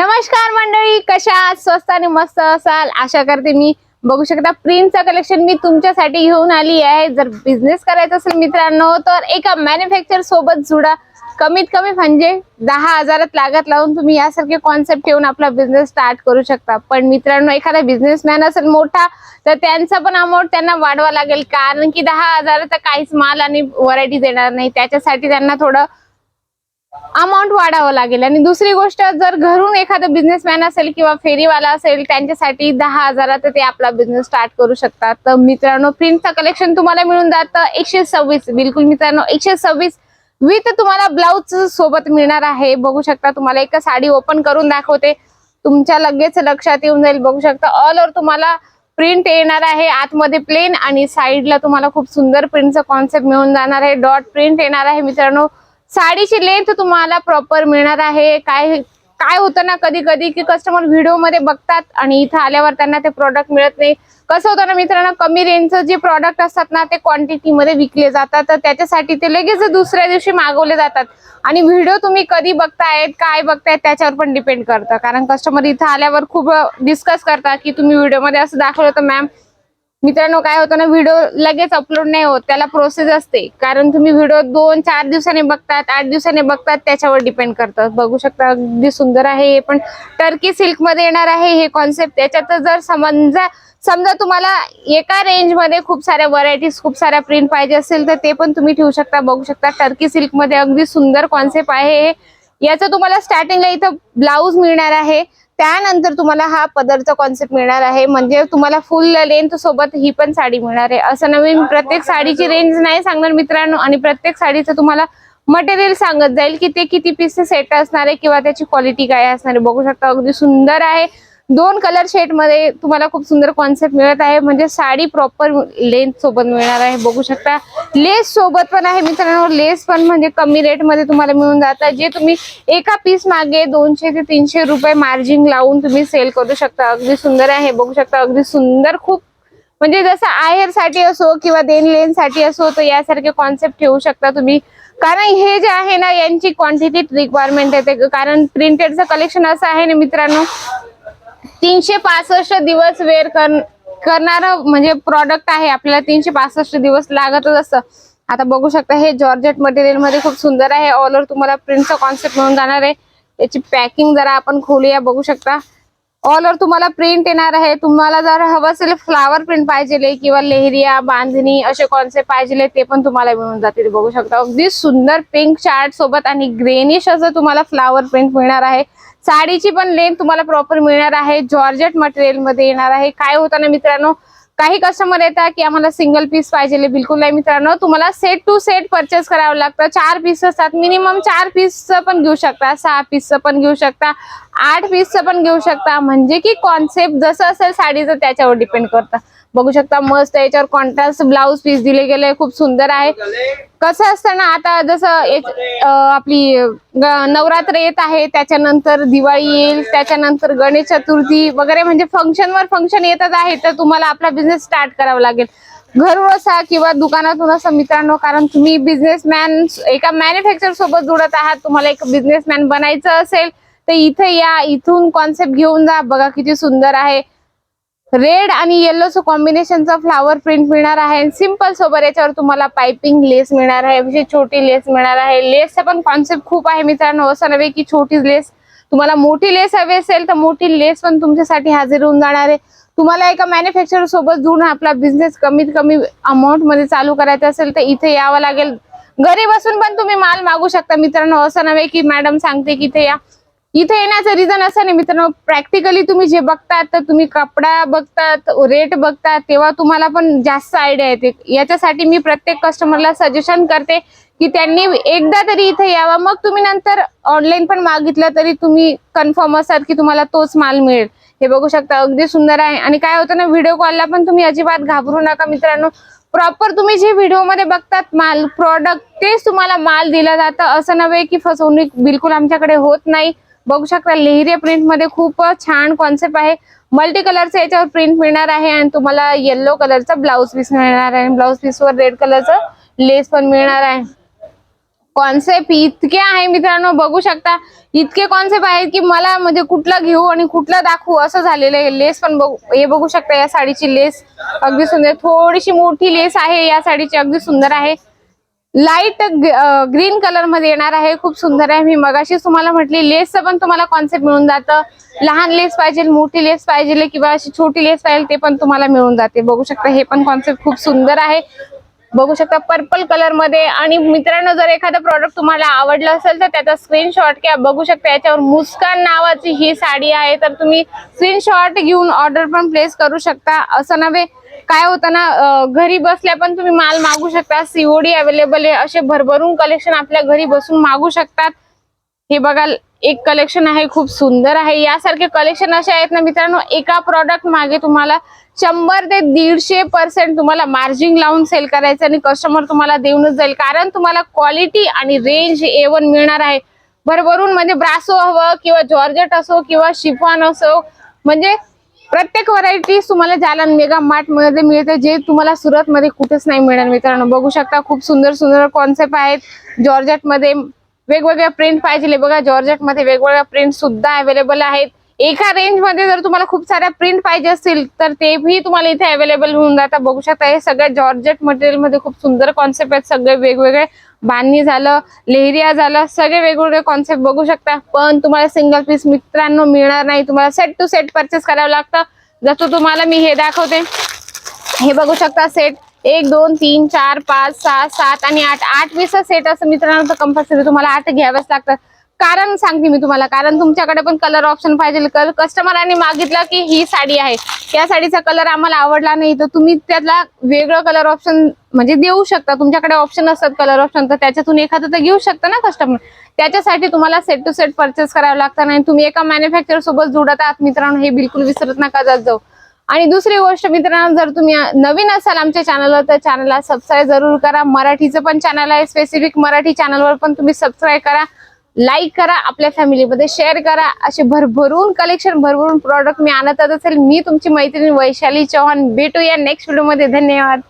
नमस्कार मंडळी कशा स्वस्त आणि मस्त असाल? आशा करते मी बघू शकता. प्रिंटचं कलेक्शन मी तुमच्यासाठी घेऊन आली आहे. जर बिझनेस करायचा असेल मित्रांनो तर एका मॅन्युफॅक्चर सोबत जुडा. कमीत कमी म्हणजे दहा हजारात लागत लावून तुम्ही यासारखे कॉन्सेप्ट ठेवून आपला बिझनेस स्टार्ट करू शकता. पण मित्रांनो एखादा बिझनेसमॅन असेल मोठा तर त्यांचा पण अमाऊंट त्यांना वाढवा लागेल. कारण की दहा हजाराचा काहीच माल आणि व्हरायटी देणार नाही. त्याच्यासाठी त्यांना थोडं अमाऊंट वाढावं लागेल. आणि दुसरी गोष्ट जर घरून एखादा बिझनेसमॅन असेल किंवा फेरीवाला असेल त्यांच्यासाठी दहा हजारात ते आपला बिझनेस स्टार्ट करू शकतात. तर मित्रांनो प्रिंटचं कलेक्शन तुम्हाला मिळून जातं. एकशे सव्वीस बिलकुल मित्रांनो एकशे सव्वीस विथ तुम्हाला ब्लाऊज सोबत मिळणार आहे. बघू शकता तुम्हाला एक साडी ओपन करून दाखवते. तुमच्या लगेच लक्षात येऊन जाईल. बघू शकता ऑल ओव्हर तुम्हाला प्रिंट येणार आहे. आतमध्ये प्लेन आणि साईडला तुम्हाला खूप सुंदर प्रिंटचं कॉन्सेप्ट मिळून जाणार आहे. डॉट प्रिंट येणार आहे मित्रांनो. साडीची लेंथ तुम्हाला प्रॉपर मिळणार आहे. काय काय होतं ना कधी कधी की कस्टमर व्हिडिओमध्ये बघतात आणि इथं आल्यावर त्यांना ते प्रॉडक्ट मिळत नाही. कसं होतं ना मित्रांनो कमी रेंजचं जे प्रॉडक्ट असतात ना ते क्वांटिटी मध्ये विकले जातात. तर त्याच्यासाठी ते लगेच दुसऱ्या दिवशी मागवले जातात. आणि व्हिडिओ तुम्ही कधी बघतायत काय बघतायत त्याच्यावर पण डिपेंड करतं. कारण कस्टमर इथं आल्यावर खूप डिस्कस करतात की तुम्ही व्हिडिओमध्ये असं दाखवलं तर मॅम मित्रांनो काय होतं ना व्हिडिओ लगेच अपलोड नाही होत. त्याला प्रोसेस असते. कारण तुम्ही व्हिडिओ दोन चार दिवसांनी बघतात आठ दिवसांनी बघतात त्याच्यावर डिपेंड करतात बघू शकता अगदी सुंदर आहे हे. पण टर्की सिल्कमध्ये येणार आहे हे कॉन्सेप्ट त्याच्यात जर समजा समजा तुम्हाला एका रेंजमध्ये खूप साऱ्या व्हरायटीज खूप साऱ्या प्रिंट पाहिजे असेल तर ते पण तुम्ही ठेवू शकता बघू शकता. टर्की सिल्कमध्ये अगदी सुंदर कॉन्सेप्ट आहे हे. याचं तुम्हाला स्टार्टिंगला इथं ब्लाऊज मिळणार आहे. त्यानंतर तुम्हाला हा पदरचा कॉन्सेप्ट मिळणार आहे. म्हणजे तुम्हाला फुल लेंथ सोबत ही पण साडी मिळणार आहे. असं नवीन प्रत्येक साडीची रेंज नाही सांगणार मित्रांनो. आणि प्रत्येक साडीचं तुम्हाला मटेरियल सांगत जाईल की ते किती पीस सेट असणार आहे किंवा त्याची क्वालिटी काय असणार आहे. बघू शकता अगदी सुंदर आहे. दोन कलर शेडमध्ये तुम्हाला खूप सुंदर कॉन्सेप्ट मिळत आहे. म्हणजे साडी प्रॉपर लेंथ सोबत मिळणार आहे. बघू शकता. लेस सोबत पण आहे मित्रांनो. लेस पण म्हणजे कमी रेटमध्ये तुम्हाला मिळून जातात जे तुम्ही एका पीस मागे दोनशे ते तीनशे रुपये मार्जिन लावून तुम्ही सेल करू शकता. अगदी सुंदर आहे. बघू शकता. अगदी सुंदर खूप. म्हणजे जसं आहेरसाठी असो किंवा देन लेन साठी असो तर यासारखे कॉन्सेप्ट ठेवू शकता तुम्ही. कारण हे जे आहे ना यांची क्वांटिटी रिक्वायरमेंट येते कारण प्रिंटेडचं कलेक्शन असं आहे ना मित्रांनो तीनशे पासष्ट दिवस वेअर कर करणार म्हणजे प्रॉडक्ट आहे आपल्याला तीनशे पासष्ट दिवस लागतच असतं. आता बघू शकता हे जॉर्जेट मटेरियलमध्ये खूप सुंदर आहे. ऑल ओव्हर तुम्हाला प्रिंटचा कॉन्सेप्ट मिळून जाणार आहे. याची पॅकिंग जरा आपण खोलूया बघू शकता. ऑल ओव्हर तुम्हाला प्रिंट येणार आहे. तुम्हाला जर हवं असेल फ्लावर प्रिंट पाहिजे किंवा लेहरिया बांधणी असे कॉन्सेप्ट पाहिजे ते पण तुम्हाला मिळून जातील. बघू शकता. अगदी सुंदर पिंक चार्ट सोबत आणि ग्रेनिश असं तुम्हाला फ्लावर प्रिंट मिळणार आहे. साडीची पण लेंथ तुम्हाला प्रॉपर मिळणार आहे. जॉर्जेट मटेरियलमध्ये येणार आहे. काय होतं ना मित्रांनो? काही कस्टमर येतात की आम्हाला सिंगल पीस पाहिजे बिलकुल नाही मित्रांनो. तुम्हाला सेट टू सेट परचेस करावं लागतं. चार पीस असतात. मिनिमम चार पीसचं पण घेऊ शकता. सहा पीसचं पण घेऊ शकता. आठ पीसचं पण घेऊ शकता. म्हणजे की कॉन्सेप्ट जसं असेल साडीचं त्याच्यावर डिपेंड करतं. बघू शकता मस्त याच्यावर कॉन्ट्रास्ट ब्लाऊज पीस दिले गेले खूप सुंदर आहे. कसं असतं ना आता जसं एक, आपली नवरात्र येत आहे. त्याच्यानंतर दिवाळी येईल. त्याच्यानंतर गणेश चतुर्थी वगैरे म्हणजे फंक्शनवर फंक्शन येतच आहे. तर तुम्हाला आपला बिझनेस स्टार्ट करावा लागेल. घर असा किंवा दुकानातून असं मित्रांनो कारण तुम्ही बिझनेसमॅन एका मॅन्युफॅक्चर सोबत जुडत आहात. तुम्हाला एक बिझनेसमॅन बनायचं असेल तर इथे या. इथून कॉन्सेप्ट घेऊन जा. बघा किती सुंदर आहे. रेड आणि येल्लोचं कॉम्बिनेशनचा फ्लावर प्रिंट मिळणार आहे. सिंपल सोबत याच्यावर तुम्हाला पाइपिंग लेस मिळणार आहे. म्हणजे छोटी लेस मिळणार आहे. लेसचा पण कॉन्सेप्ट खूप आहे मित्रांनो. असं नव्हे की छोटी लेस तुम्हाला मोठी लेस हवी असेल तर मोठी लेस पण तुमच्यासाठी हजर होऊन जाणार आहे. तुम्हाला एका मॅन्युफॅक्चर सोबत जुळून आपला बिझनेस कमीत कमी अमाऊंटमध्ये चालू करायचा असेल तर इथे यावं लागेल. घरी बसून पण तुम्ही माल मागू शकता मित्रांनो. असं नव्हे की मॅडम सांगते की इथे या. इथे येण्याचं रिझन असं नाही मित्रांनो. प्रॅक्टिकली तुम्ही जे बघतात तर तुम्ही कपडा बघतात रेट बघतात तेव्हा तुम्हाला पण जास्त आयडिया येते. याच्यासाठी मी प्रत्येक कस्टमरला सजेशन करते की त्यांनी एकदा तरी इथे यावा. मग तुम्ही नंतर ऑनलाईन पण मागितलं तरी तुम्ही कन्फर्म असाल की तुम्हाला तोच माल मिळेल. हे बघू शकता अगदी सुंदर आहे. आणि काय होतं ना व्हिडिओ कॉलला पण तुम्ही अजिबात घाबरू नका मित्रांनो. प्रॉपर तुम्ही जे व्हिडिओमध्ये बघतात माल प्रॉडक्ट तेच तुम्हाला माल दिला जातं. असं नव्हे की फसवणूक बिलकुल आमच्याकडे होत नाही. बघू शकता लेहरिया प्रिंटमध्ये खूप छान कॉन्सेप्ट आहे. मल्टी कलरचं याच्यावर प्रिंट मिळणार आहे आणि तुम्हाला येल्लो कलरचा ब्लाऊज पीस मिळणार आहे. ब्लाऊज पीसवर रेड कलरचं लेस पण मिळणार आहे. कॉन्सेप्ट इतके आहे मित्रांनो बघू शकता. इतके कॉन्सेप्ट आहेत की मला म्हणजे कुठला घेऊ आणि कुठला दाखवू असं झालेलं आहे. लेस पण बघू हे बघू शकता या साडीची लेस अगदी सुंदर. थोडीशी मोठी लेस आहे या साडीची अगदी सुंदर आहे. लाइट ग्रीन कलरमध्ये येणार आहे. खूप सुंदर आहे. मी मगाशीच तुम्हाला म्हटली लेसचं पण तुम्हाला कॉन्सेप्ट मिळून जातं. लहान लेस पाहिजे मोठी लेस पाहिजे किंवा अशी छोटी लेस पाहिजे ते पण तुम्हाला मिळून जाते. बघू शकता हे पण कॉन्सेप्ट खूप सुंदर आहे. बघू शकता पर्पल कलरमध्ये. आणि मित्रांनो जर एखादं प्रॉडक्ट तुम्हाला आवडलं असेल तर त्याचा स्क्रीनशॉट घ्या. बघू शकता याच्यावर मुस्कान नावाची ही साडी आहे. तर तुम्ही स्क्रीनशॉट घेऊन ऑर्डर पण प्लेस करू शकता. असं नव्हे काय होतं ना घरी बसल्या पण तुम्ही माल मागू शकता. सीओडी अवेलेबल आहे. असे भरभरून कलेक्शन आपल्या घरी बसून मागू शकतात. हे बघा एक कलेक्शन आहे खूप सुंदर आहे. यासारखे कलेक्शन असे आहेत ना मित्रांनो एका प्रॉडक्ट मागे तुम्हाला शंभर ते दीडशे पर्सेंट तुम्हाला मार्जिन लावून सेल करायचं आणि कस्टमर तुम्हाला देऊनच जाईल. कारण तुम्हाला क्वालिटी आणि रेंज ए वन मिळणार आहे. भरभरून म्हणजे ब्रासो हवं किंवा जॉर्जेट असो किंवा शिफॉन असो म्हणजे प्रत्येक व्हरायटी तुम्हाला जालन मेगा मार्टमध्ये मिळते जे तुम्हाला सुरत मध्ये कुठेच नाही मिळणार मित्रांनो. बघू शकता खूप सुंदर सुंदर कॉन्सेप्ट आहेत. जॉर्जेटमध्ये वेगवेगळ्या प्रिंट पाहिजे. बघा जॉर्जेटमध्ये वेगवेगळ्या प्रिंट सुद्धा अवेलेबल आहेत. एका रेंजमध्ये जर तुम्हाला खूप साऱ्या प्रिंट पाहिजे असतील तर तेही तुम्हाला इथे अवेलेबल होऊन जातात बघू शकता हे सगळ्या जॉर्जेट मटेरियलमध्ये खूप सुंदर कॉन्सेप्ट आहेत. सगळे वेगवेगळे बांधणी झालं लेहरिया झालं सगळे वेगवेगळे कॉन्सेप्ट बघू शकता. पण तुम्हाला सिंगल पीस मित्रांनो मिळणार नाही. तुम्हाला सेट टू सेट परचेस करावं लागतं. जसं तुम्हाला मी हे दाखवते. हे बघू शकता सेट एक दोन तीन चार पाच सहा सात आणि आठ. आठ वीस सेट असं मित्रांनो तर कंपल्सरी तुम्हाला आठ घ्यावेच लागतात. कारण सांगते मी तुम्हाला कारण तुमच्याकडे पण कलर ऑप्शन पाहिजे. कस्टमरांनी मागितलं की ही साडी आहे. या साडीचा कलर आम्हाला आवडला नाही तर तुम्ही त्याला वेगळं कलर ऑप्शन म्हणजे देऊ शकता. तुमच्याकडे ऑप्शन असतात कलर ऑप्शन तर त्याच्यातून एखादं तर घेऊ शकता ना कस्टमर त्याच्यासाठी तुम्हाला सेट टू सेट परचेस करावं लागतं नाही तुम्ही एका मॅन्युफॅक्चर सोबत जुडत आहात मित्रांनो हे बिलकुल विसरत नका जात जाऊ. आणि दुसरी गोष्ट मित्रांनो जर तुम्ही नवीन असाल आमच्या चॅनलवर तर चॅनलला सबस्क्राईब जरूर करा. मराठीचं पण चॅनल आहे स्पेसिफिक मराठी चॅनलवर पण तुम्ही सबस्क्राईब करा. लाईक करा आपल्या फॅमिलीमध्ये शेअर करा. असे भरभरून कलेक्शन भरभरून प्रॉडक्ट मी आणतच असेल. मी तुमची मैत्रीण वैशाली चव्हाण भेटूया नेक्स्ट व्हिडिओमध्ये धन्यवाद.